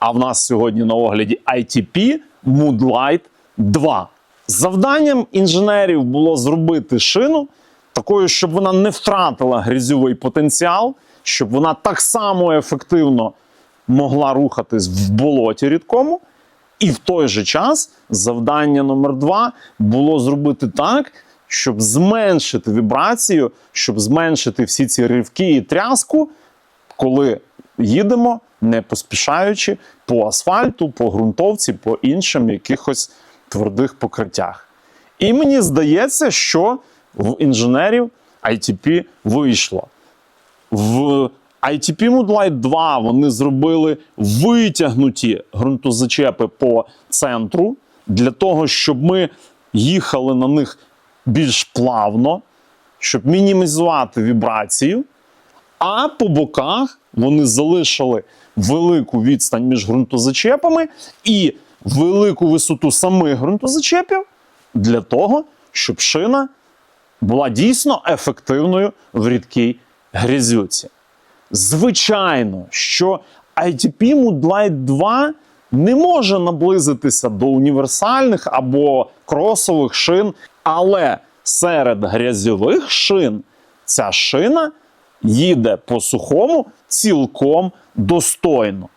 А в нас сьогодні на огляді ITP Moonlight 2. Завданням інженерів було зробити шину такою, щоб вона не втратила грязьовий потенціал, щоб вона так само ефективно могла рухатись в болоті рідкому. І в той же час завдання номер два було зробити так, щоб зменшити вібрацію, щоб зменшити всі ці ривки і тряску, коли їдемо, не поспішаючи по асфальту, по ґрунтовці, по іншим якихось твердих покриттях. І мені здається, що в інженерів ITP вийшло. В ITP Moonlight 2 вони зробили витягнуті ґрунтозачепи по центру для того, щоб ми їхали на них більш плавно, щоб мінімізувати вібрацію. А по боках вони залишили велику відстань між ґрунтозачепами і велику висоту самих ґрунтозачепів для того, щоб шина була дійсно ефективною в рідкій грязюці. Звичайно, що ITP Moonlight 2 не може наблизитися до універсальних або кросових шин, але серед грязьових шин ця шина їде по сухому цілком достойно.